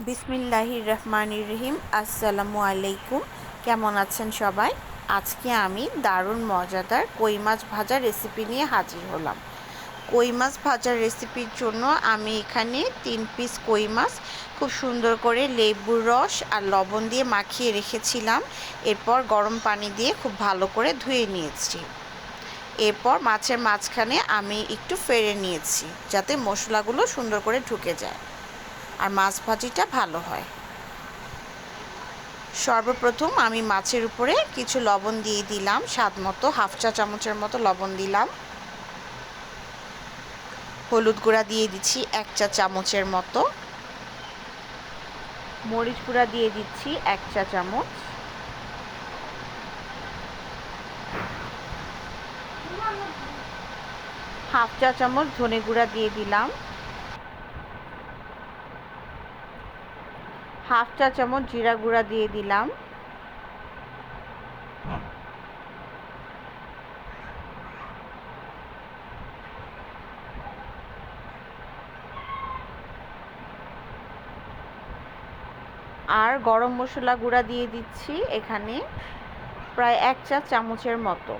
বিসমিল্লাহির রহমানির রহিম আসসালামু আলাইকুম। কেমন আছেন সবাই? আজকে আমি দারুণ মজাদার কই মাছ ভাজার রেসিপি নিয়ে হাজির হলাম। কই মাছ ভাজার রেসিপির জন্য আমি এখানে তিন পিস কই মাছ, খুব সুন্দর করে লেবুর রস আর লবণ দিয়ে মাখিয়ে রেখেছিলাম। এরপর গরম পানি দিয়ে খুব ভালো করে ধুয়ে নিয়েছি। এরপর মাছের মাঝখানে আমি একটু ফেড়ে নিয়েছি, যাতে মশলাগুলো সুন্দর করে ঢুকে যায়। আর মাছ ভাজিটা ভালো হয়। সর্বপ্রথম আমি মাছের উপরে কিছু লবণ দিয়ে দিলাম, স্বাদ মতো, হাফ চা চামচের মতো লবণ দিলাম। হলুদ গুঁড়া দিয়ে দিচ্ছি এক চা চামচের মতো। মরিচ গুঁড়া দিয়ে দিচ্ছি এক চা চামচ। হাফ চা চামচ ধনে গুঁড়া দিয়ে দিলাম। হাফ চা চামচ জিরা গুঁড়া দিয়ে দিলাম। আর গরম মশলা গুঁড়া দিয়ে দিচ্ছি এখানে প্রায় এক চা চামচের মতো।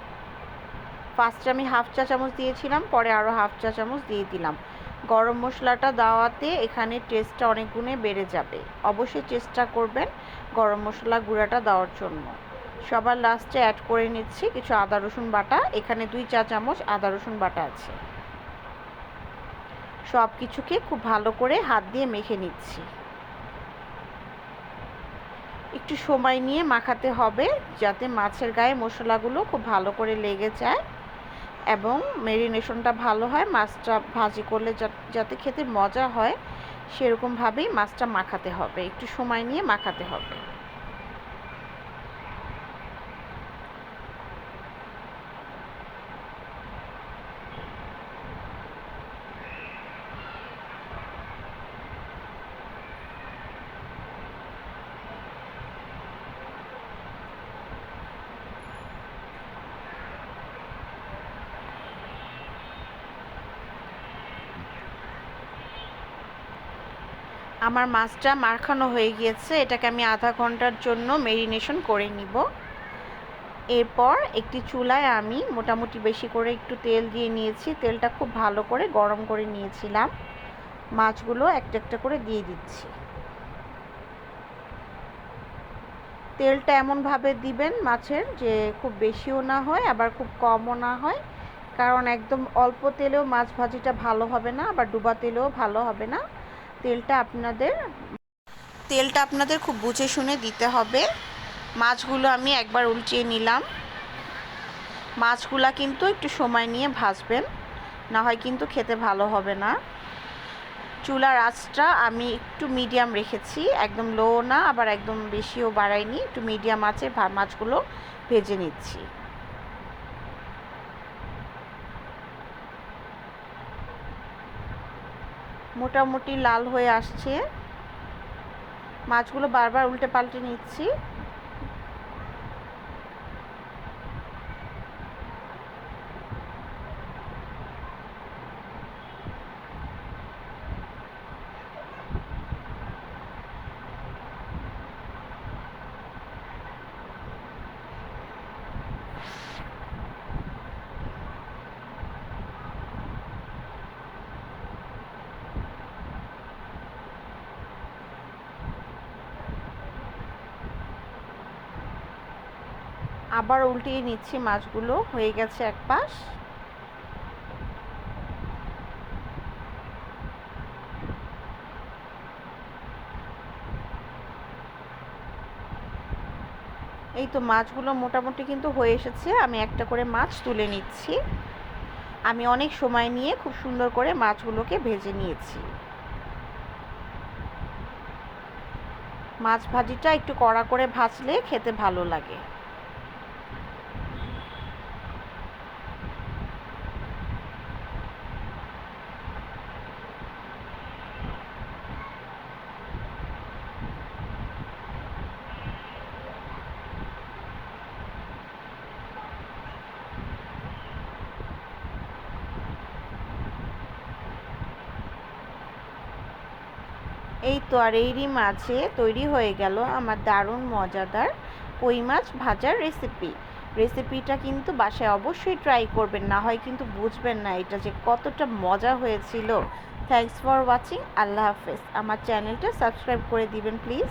ফার্স্টে আমি হাফ চা চামচ দিয়েছিলাম, পরে আরও হাফ চা চামচ দিয়ে দিলাম। গরম মশলাটা দেওয়াতে এখানে টেস্টটা অনেক গুণে বেড়ে যাবে। অবশ্যই চেষ্টা করবেন গরম মশলা গুঁড়াটা দেওয়ার জন্য। সবার লাস্টে অ্যাড করে নিচ্ছি কিছু আদা, রসুন বাটা। এখানে দুই চা চামচ আদা, রসুন বাটা আছে। সব কিছুকে খুব ভালো করে হাত দিয়ে মেখে নিচ্ছি। একটু সময় নিয়ে মাখাতে হবে যাতে মাছের গায়ে মশলাগুলো খুব ভালো করে লেগে যায়। এবং মেরিনেশনটা ভালো হয়, মাছটা ভাজি করলে যাতে খেতে মজা হয়, সেরকমভাবেই মাছটা মাখাতে হবে। একটু সময় নিয়ে মাখাতে হবে। আমার মাছটা মাখানো হয়ে গিয়েছে, এটাকে আমি আধা ঘণ্টার জন্য মেরিনেশন করে নিব। এরপর একটি চুলায় আমি মোটামুটি বেশি করে একটু তেল দিয়ে নিয়েছি, তেলটা খুব ভালো করে গরম করে নিয়েছিলাম। মাছগুলো একটা একটা করে দিয়ে দিচ্ছি। তেলটা এমনভাবে দিবেন মাছের যে খুব বেশিও না হয়, আবার খুব কমও না হয়। কারণ একদম অল্প তেলেও মাছ ভাজিটা ভালো হবে না, আবার ডুবা তেলেও ভালো হবে না। তেলটা আপনাদের তেলটা আপনাদের খুব বুঝে শুনে দিতে হবে। মাছগুলো আমি একবার উল্টিয়ে নিলাম। মাছগুলা কিন্তু একটু সময় নিয়ে ভাজবেন, না হয় কিন্তু খেতে ভালো হবে না। চুলার আঁচটা আমি একটু মিডিয়াম রেখেছি, একদম লো না, আবার একদম বেশিও বাড়াইনি, একটু মিডিয়াম আছে মাছগুলো ভেজে নিচ্ছি। মোটামুটি লাল হয়ে আসছে। মাছগুলো বারবার উল্টে পাল্টে নিচ্ছি। আবার উল্টিয়ে নিচ্ছি মাছগুলো, হয়ে গেছে এক পাশ। এই তো মাছগুলো মোটামুটি কিন্তু হয়ে এসেছে, আমি একটা করে মাছ তুলে নিচ্ছি। আমি অনেক সময় নিয়ে খুব সুন্দর করে মাছগুলোকে ভেজে নিয়েছি। মাছ ভাজিটা একটু কড়া করে ভাজলে খেতে ভালো লাগে। এই তরেইরি মাঝে তৈরি হয়ে গেল আমার দারুণ মজাদার কই মাছ ভাজার রেসিপি রেসিপিটা কিন্তু বাসায় অবশ্যই ট্রাই করবেন, না হয় কিন্তু বুঝবেন না এটা যে কতটা মজা হয়েছিল। থ্যাংকস ফর ওয়াচিং আল্লাহ হাফেজ। আমার চ্যানেলটা সাবস্ক্রাইব করে দিবেন প্লিজ